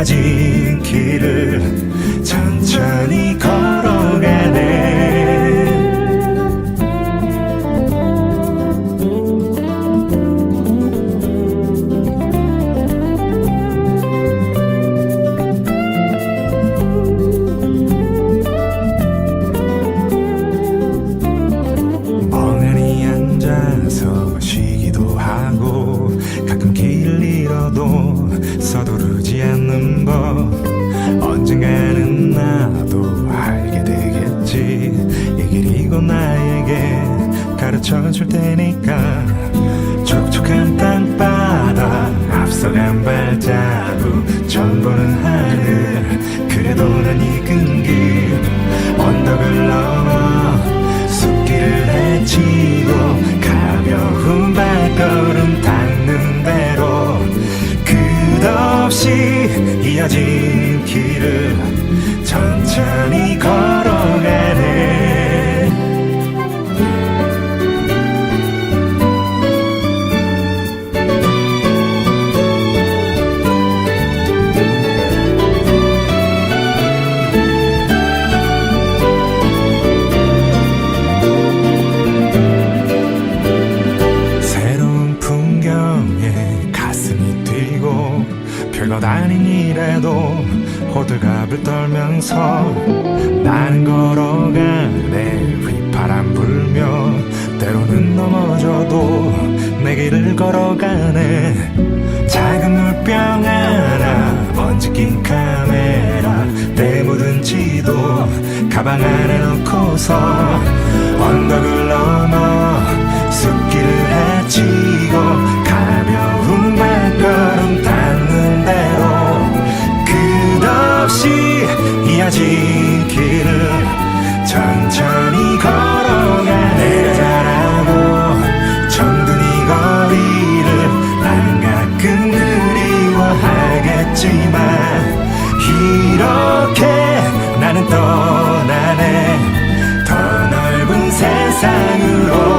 이어진 길을 천천히 걸어가네. 멍하니 앉아서 쉬기도 하고 가끔 길을 잃어도 서두르지 않는 법 언젠가는 나도 알게 되겠지. 이 길이 곧 나에게 가르쳐 줄 테니까. 촉촉한 땅바닥 앞서간 발자국 전 보는 하늘. 그래도 난 익은 길 천천 아닌 일에도 호들갑을 떨면서 나는 걸어가네. 휘파람 불며 때로는 넘어져도 내 길을 걸어가네. 작은 물병 하나 먼지 낀 카메라 때 묻은 지도 가방 안에 넣고서 언덕을 넘어 천천히 걸어가 내려가라고. 정든이 거리를 난 가끔 그리워하겠지만 이렇게 나는 떠나네. 더 넓은 세상으로